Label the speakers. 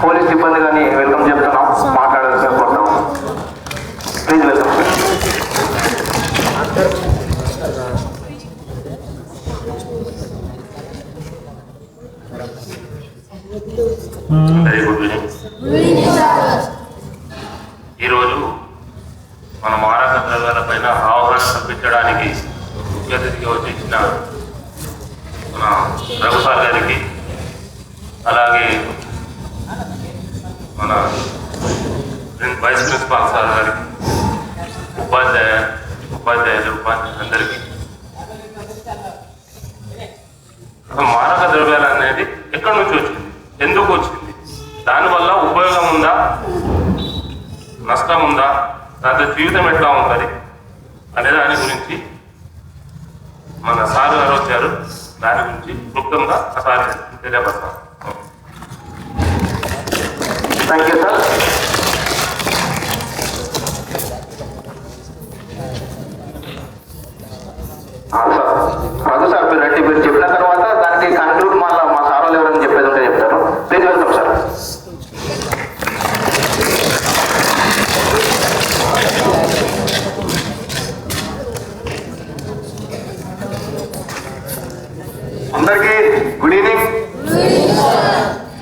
Speaker 1: Police సిబ్బంది కానీ welcome చెప్తున్నాం. మాట్లాడాల్సిన కోరుతాం please welcome
Speaker 2: very good evening ఈరోజు మన మారక ద్రవ్యాల పైన అవగాహన కల్పించడానికి ముఖ్య అతిథిగా వచ్చేసిన మన సార్ గారికి మన వైస్ ప్రిన్సిపాల్ సార్ గారికి ఉపాధ్యాయ ఉపాధ్యాయులు ఉపాధ్యాయులు అందరికీ అసలు మారక ద్రవ్యాలు అనేది ఎక్కడి నుంచి వచ్చింది ఎందుకు వచ్చింది దానివల్ల ఉపయోగం ఉందా నష్టం ఉందా దాంతో జీవితం ఎట్లా ఉంటుంది అనే దాని గురించి మన సార్ గారు వచ్చారు దాని గురించి క్లుప్తంగా ఆ sir తెలియపడతాను
Speaker 1: thank you sir sir Raghu sir మీరు రండి మీరు చెప్పిన తర్వాత దానికి కన్క్లూడ్ మళ్ళీ మా సార్ వాళ్ళు ఎవరైనా చెప్పేది ఉంటే చెప్తారు. ప్లీజ్ వెల్కమ్ సార్ అందరికీ గుడ్ ఈవినింగ్